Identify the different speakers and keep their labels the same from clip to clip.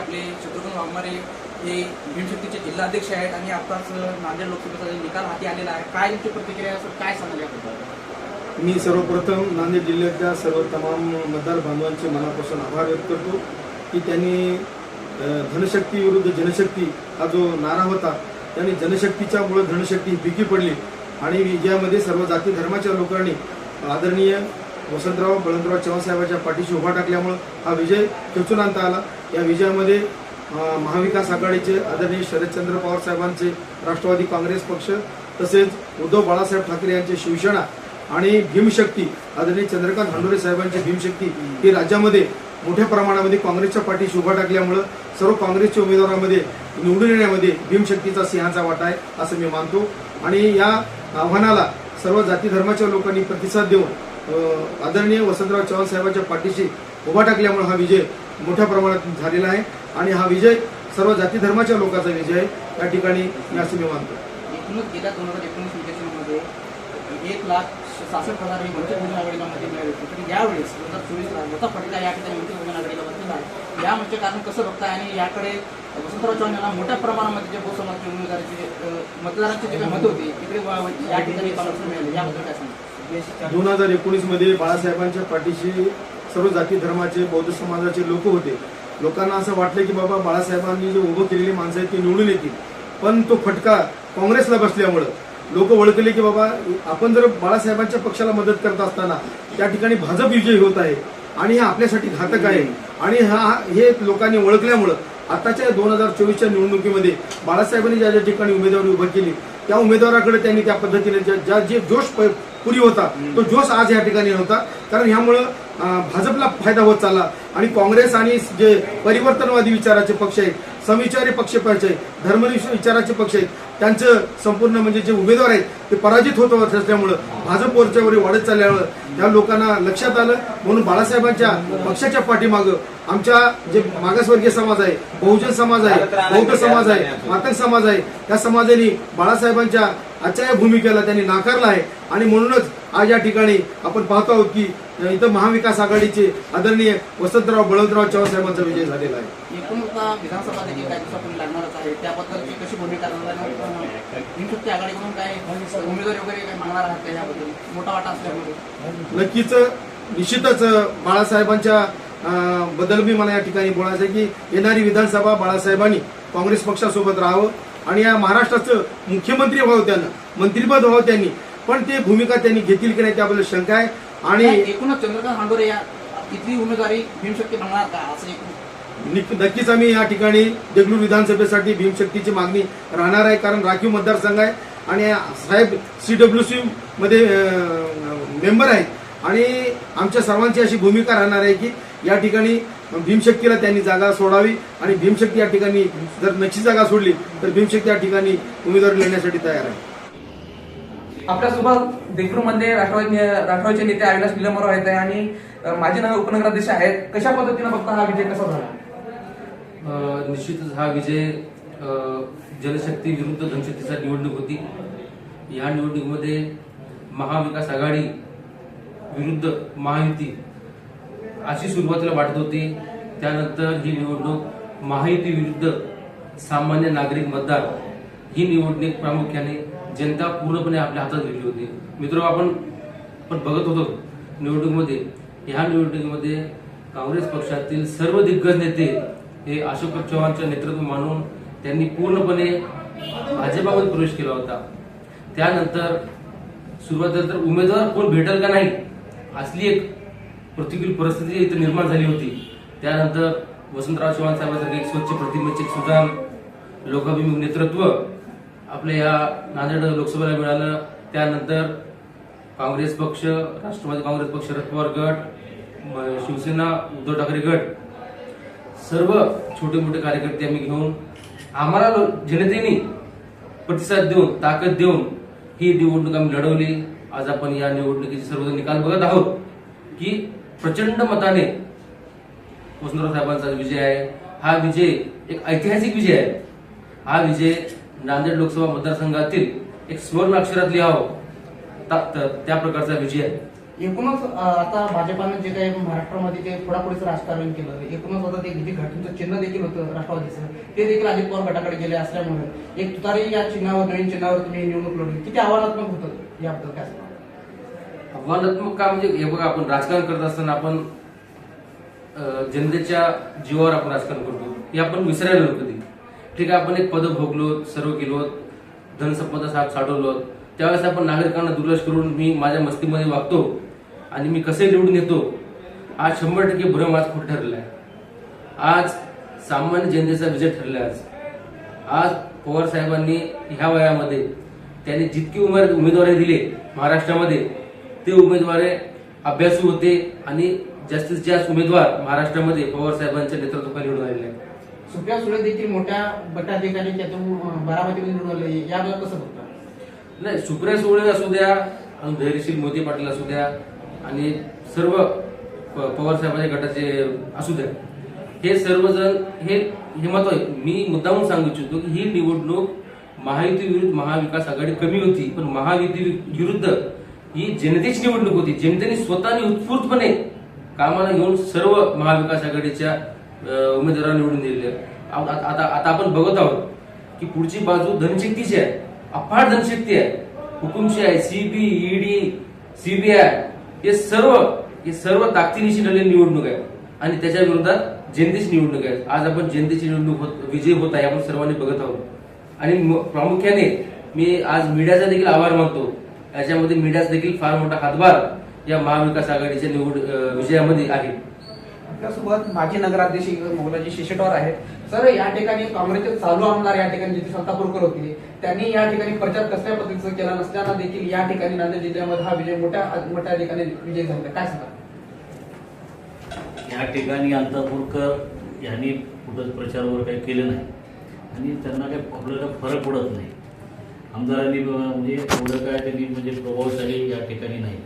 Speaker 1: आपले शत्रुघ्न वाघमारे हे भीमशक्तीचे जिल्हाध्यक्ष आहेत आणि आताच नांदेड लोकसभेचा निकाल हाती आलेला आहे. काय तुमची प्रतिक्रिया असं काय सांगाल याबद्दल?
Speaker 2: मी सर्वप्रथम नांदेड जिल्ह्यातल्या सर्व तमाम मतदार बांधवांचे मनापासून आभार व्यक्त करतो की त्यांनी धनशक्ती विरुद्ध जनशक्ती हा जो नारा होता त्यांनी जनशक्तीच्यामुळे धनशक्ती ही फिकी पडली आणि विजयामध्ये सर्व जाती धर्माच्या लोकांनी आदरणीय वसंतराव बळंतराव चव्हाण साहेबांच्या पाठीशी उभा टाकल्यामुळं हा विजय खेचून आणता आला. या विजयामध्ये महाविकास आघाडीचे आदरणीय शरदचंद्र पवार साहेबांचे राष्ट्रवादी काँग्रेस पक्ष तसेच उद्धव बाळासाहेब ठाकरे यांचे शिवसेना आणि भीमशक्ती आदरणीय चंद्रकांत हांडोरे साहेबांची भीमशक्ती ही राज्यामध्ये मोठ्या प्रमाणामध्ये काँग्रेसच्या पाठीशी उभा टाकल्यामुळं सर्व काँग्रेसच्या उमेदवारांमध्ये निवडून येण्यामध्ये भीमशक्तीचा सिंहाचा वाटा आहे असं मी मानतो. आणि या आव्हानाला सर्व जाती धर्माच्या लोकांनी प्रतिसाद देऊन आदरणीय वसंतराव चव्हाण साहेबांच्या पाठीशी उभा टाकल्यामुळे हा विजय मोठ्या प्रमाणात झालेला आहे. आणि हा विजय सर्व जाती धर्माच्या लोकांचा विजय आहे. या ठिकाणी मी असं मी मानतो.
Speaker 1: एकूणच गेल्या दोन हजार एकोणीस इलेक्शनमध्ये एक लाख सासष्ट हजार हे वंचित बहुजन आघाडीला मते मिळाले होते. तर यावेळेस दोन हजार चोवीसला लता या ठिकाणी वंचित बहुजन आघाडीला बसलेला आहे. या म्हणजे कारण कसं बघताय आणि याकडे वसंतराव चव्हाण यांना मोठ्या प्रमाणामध्ये जे बहुसमाजचे उमेदवाराचे अ, मतदारांची जे काही मतं होती तिकडे व- व- या ठिकाणी काँग्रेसला मिळाले. याबद्दल काय सांगा
Speaker 2: दोन हजार एकोणीसमध्ये बाळासाहेबांच्या पाठीशी सर्व जाती धर्माचे बौद्ध समाजाचे लोक होते. लोकांना असं वाटलं की बाबा बाळासाहेबांनी जे उभं केलेली माणसं आहेत ती निवडून येतील. पण तो फटका काँग्रेसला बसल्यामुळं लोक ओळखले की बाबा आपण जर बाळासाहेबांच्या पक्षाला मदत करत असताना त्या ठिकाणी भाजप विजयी होत आहे आणि हे आपल्यासाठी घातक आहे आणि हा हे लोकांनी ओळखल्यामुळं आताच्या दोन हजार चोवीसच्या निवडणुकीमध्ये बाळासाहेबांनी ज्या ज्या ठिकाणी उमेदवारी उभं केली त्या उमेदवाराकडे त्यांनी त्या पद्धतीने ज्या ज्या जे जोश पुरी होता तो जोश आज या ठिकाणी नव्हता कारण ह्यामुळं भाजपला फायदा होत चालला. आणि काँग्रेस आणि जे परिवर्तनवादी विचाराचे पक्ष आहेत समविचारी पक्ष पक्ष आहेत. धर्मनिष्ठ विचाराचे पक्ष आहेत. त्यांचं संपूर्ण म्हणजे जे उमेदवार आहेत ते पराजित होत असल्यामुळं भाजप वरच्यावर वाढत चालल्यामुळं त्या लोकांना लक्षात आलं. म्हणून बाळासाहेबांच्या पक्षाच्या पाठीमागं आमच्या जे मागासवर्गीय समाज आहे बहुजन समाज आहे बौद्ध समाज आहे मातंग समाज आहे त्या समाजाने बाळासाहेबांच्या आजच्या या भूमिकेला त्यांनी नाकारला आहे. आणि म्हणूनच आज या ठिकाणी आपण पाहतो आहोत की इथं महाविकास आघाडीचे आदरणीय वसंतराव बळवंतराव चव्हाण साहेबांचा विजय झालेला आहे.
Speaker 1: एकूण विधानसभा देखील काही दिवसापूर्वी लागणारच आहे. त्याबद्दलची कशी आघाडीकडून काय उमेदवारी वगैरे काय मागणार आहात का याबद्दल? मोठा वाटा असल्यामुळे
Speaker 2: नक्कीच निश्चितच बाळासाहेबांच्या अं, बद्दल मी मला या ठिकाणी बोलायचं आहे की येणारी विधानसभा बाळासाहेबांनी काँग्रेस पक्षासोबत राहावं आणि या महाराष्ट्राचं मुख्यमंत्री व्हावं त्यांना मंत्रीपद व्हावं त्यांनी. पण ते भूमिका त्यांनी घेतील की नाही त्याबद्दल शंका आहे. आणि
Speaker 1: एकूणच चंद्रकांत हांडोरे या इथली उमेदवारी भीमशक्ती मागणार का? असं
Speaker 2: नक्कीच आम्ही या ठिकाणी देगलूर विधानसभेसाठी भीमशक्तीची मागणी राहणार आहे कारण राखीव मतदारसंघ आहे आणि साहेब सी डब्ल्यू सी मध्ये मेंबर आहेत. आणि आमच्या सर्वांची अशी भूमिका राहणार आहे की या ठिकाणी भीमशक्तीला त्यांनी जागा सोडावी आणि भीमशक्ती या ठिकाणी जर नक्षी जागा सोडली तर भीमशक्ती या ठिकाणी उमेदवारी लढण्यासाठी तयार आहे.
Speaker 1: आपल्यासोबत देगलूरमध्ये राष्ट्रवादी राष्ट्रवादीचे नेते अविनाश निलंबराव आहेत आणि माझे नाव उपनगराध्यक्ष आहेत. कशा पद्धतीनं बघता हा विजय कसा झाला?
Speaker 3: निश्चितच हा विजय जलशक्ती जनशक्ती विरुद्ध धनशक्तीचा निवडणूक होती. या निवडणुकीमध्ये महाविकास आघाडी विरुद्ध महायुती अशी सुरुवातीला वाटत होती. त्यानंतर ही निवडणूक महायुती विरुद्ध सामान्य नागरिक मतदार ही निवडणूक प्रामुख्याने जनता पूर्णपणे आपल्या हातात घेतली होती. मित्र आपण पण बघत होतो निवडणुकीमध्ये. ह्या निवडणुकीमध्ये काँग्रेस पक्षातील सर्व दिग्गज नेते हे अशोक चव्हाणचं नेतृत्व मानून त्यांनी पूर्णपणे भाजपामध्ये प्रवेश केला होता. त्यानंतर सुरुवातीला तर उमेदवार कोण भेटेल का नाही असली एक प्रतिकूल परिस्थिती इथं निर्माण झाली होती. त्यानंतर वसंतराव चव्हाण साहेबांसारखे एक स्वच्छ प्रतिमेचे सुजाण लोकाभिमुख नेतृत्व आपल्या या नांदेड लोकसभेला मिळालं. त्यानंतर काँग्रेस पक्ष राष्ट्रवादी काँग्रेस पक्ष शरद पवार गट शिवसेना उद्धव ठाकरे गट सर्व छोटे मोठे कार्यकर्ते आम्ही घेऊन आम्हाला जनतेने प्रतिसाद देऊन ताकद देऊन ही निवडणूक आम्ही लढवली. आज आपण या निवडणुकीचे सर्व निकाल बघत आहोत की प्रचंड मताने वसंतराव साहेबांचा विजय आहे. हा विजय एक ऐतिहासिक विजय आहे. हा विजय नांदेड लोकसभा मतदारसंघातील एक सुवर्ण अक्षरात लिहावं ता- त्या प्रकारचा विजय आहे.
Speaker 1: एकूणच आता भाजपानं जे काही महाराष्ट्रामध्ये जे फोडाफोडीचं राजकारण केलं एकूणच आता ते जे घटनेचं चिन्ह देखील होतं राष्ट्रवादीचं. ते देखील अजित पवार गटाकडे गेले असल्यामुळे एक तुतारी या चिन्हावर नवीन चिन्हावर तुम्ही निवडणूक लढली किती आव्हानात्मक होतं याबद्दल काय
Speaker 3: आव्हानात्मक का म्हणजे हे बघा आपण राजकारण करत असताना आपण जनतेच्या जीवावर आपण राजकारण करतो. हे आपण विसरायला नको कधी. ठीक आहे आपण एक पद भोगलो सर्व केलो धनसंपदा साथ साठवलो त्यावेळेस आपण नागरिकांना दुर्लक्ष करून मी माझ्या मस्तीमध्ये वागतो. आणि मी कसे निवडून येतो आज शंभर टक्के भ्रम आज खोट ठरलेला आहे आज सामान्य जनतेचा विजय ठरला आज. आज पवार साहेबांनी ह्या वयामध्ये त्यांनी जितकी उमेद उमेदवारी दिली महाराष्ट्रामध्ये ते उमेदवारे अभ्यासू होते आणि जास्तीत जास्त उमेदवार महाराष्ट्रामध्ये पवार साहेबांच्या नेतृत्वाखाली निवडून आलेले आहेत.
Speaker 1: सुप्रिया सुळे देखील मोठ्या गटाधिकारी अं, बारामतीमध्ये निवडून आले याबद्दल कसं बघता?
Speaker 3: नाही सुप्रिया सुळे असू द्या आणि धैर्यशील मोदी पाटील असू द्या आणि सर्व प- पवार साहेबांच्या गटाचे असू द्या हे सर्वजण हे हे महत्त्व आहे. मी मुद्दामून सांगू इच्छितो की ही निवडणूक महायुती विरुद्ध महाविकास आघाडी कमी होती पण महायुती विरुद्ध ही जनतेची निवडणूक होती. जनतेने स्वतःने उत्स्फूर्तपणे कामाला घेऊन सर्व महाविकास आघाडीच्या उमेदवारांना निवडून दिले आता आता आपण बघत आहोत की पुढची बाजू धनशक्तीची आहे. अफाट धनशक्ती आहे. हुकुमशाही आहे. सीबी ईडी सीबीआय हे सर्व हे सर्व ताकदीनिशी लढलेली निवडणूक आहे. आणि त्याच्या विरोधात जनतेची निवडणूक आहे. आज आपण जनतेची निवडणूक होत विजय होत आहे आपण सर्वांनी बघत आहोत. आणि म- प्रामुख्याने मी आज मीडियाचा देखील आभार मानतो. याच्यामध्ये मीडियाचा देखील फार मोठा हातभार या महाविकास आघाडीच्या निवड विजयामध्ये आहे.
Speaker 1: आपल्यासोबत माजी नगराध्यक्ष मोगलाजी शिशेटवार आहेत. सर या ठिकाणी काँग्रेसचे चालू आमदार या ठिकाणी जिथे सत्तापूरकर होते त्यांनी या ठिकाणी प्रचार कसल्या पद्धतीचा केला नसताना देखील या ठिकाणी नांदेड जिल्ह्यामध्ये हा विजय मोठ्या मोठ्या ठिकाणी विजय झाला. काय सांगा
Speaker 4: या ठिकाणी अंतापूरकर यांनी कुठंच प्रचारावर काही केलं नाही. आणि त्यांना काही आपल्याला फरक पडत नाही. आमदारांनी म्हणजे एवढं काय त्यांनी म्हणजे प्रभावशाली या ठिकाणी नाही.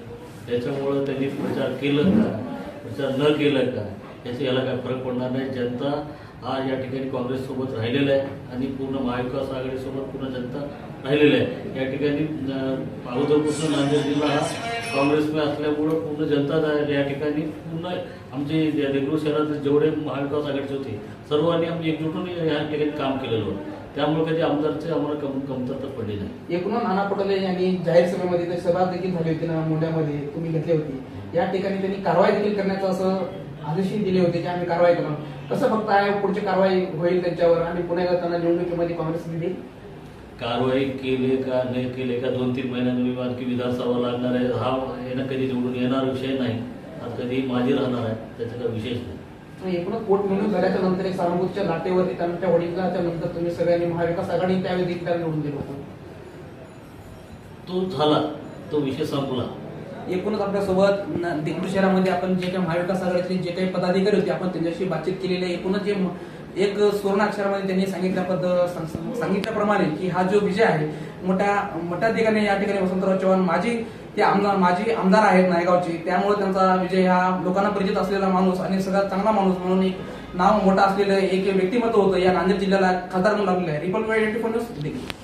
Speaker 4: त्याच्यामुळं त्यांनी प्रचार केलं का? प्रचार न केलं का? याचा याला काय फरक पडणार नाही. जनता आज या ठिकाणी काँग्रेससोबत राहिलेला आहे आणि पूर्ण महाविकास आघाडीसोबत पूर्ण जनता राहिलेला आहे. या ठिकाणी अं, अगोदरपासून नांदेड जिल्हा हा काँग्रेसमध्ये असल्यामुळं पूर्ण जनता या ठिकाणी पूर्ण आमचे जे देगलूर शहरात जेवढे महाविकास आघाडीचे होते सर्वांनी आम्ही एकजुटून या ठिकाणी काम केलेलं होतं. त्यामुळे कधी आमदारचे आम्हाला कम कमतरता पडली नाही.
Speaker 1: एकूण नाना पटोले यांनी जाहीर सभेमध्ये सभा देखील झाली होती ना मुंड्यामध्ये तुम्ही घेतली होती. या ठिकाणी त्यांनी कारवाई देखील करण्याचं असं आदेशही दिले होते की आम्ही कारवाई करू. कसं बघताय पुढची कारवाई होईल त्यांच्यावर? आणि एकदा त्यांना निवडणुकीमध्ये काँग्रेस दिली
Speaker 4: कारवाई केले का नाही केले का दोन तीन महिन्यांनी आणखी विधानसभा लागणार आहे. हा येणं कधी निवडून येणार विषय नाही. कधी माझी राहणार आहे त्याचा काही विशेष नाही.
Speaker 1: आणि एकूणच पोट निवडून झाल्याच्यानंतर एक सानुभूतीच्या लाटेवरती त्यांच्या वडिलांच्या नंतर तुम्ही सगळ्यांनी महाविकास आघाडी त्यावेळी देखील निवडून दिलं होतं.
Speaker 4: तो झाला तो विषय संपला.
Speaker 1: एकूणच आपल्यासोबत दिगडू देगलूर शहरामध्ये आपण जे काही महाविकास आघाडीतले जे काही पदाधिकारी होते आपण त्यांच्याशी बातचीत केलेली आहे. एकूणच जे एक एक सुवर्णाक्षरामध्ये त्यांनी सांगितल्याबद्दल सांग- सांगितल्याप्रमाणे की हा जो विजय आहे मोठ्या मोठ्या ठिकाणी या ठिकाणी वसंतराव चव्हाण माझी ते आमदार माझे आमदार आहेत नायगावचे. त्यामुळे त्यांचा विजय हा लोकांना परिचित असलेला माणूस आणि सगळ्यात चांगला माणूस म्हणून एक नाव मोठं असलेलं एक व्यक्तिमत्व होतं. या नांदेड जिल्ह्याला खासदार म्हणून लागलेलं आहे. रिपल न्यूज देखील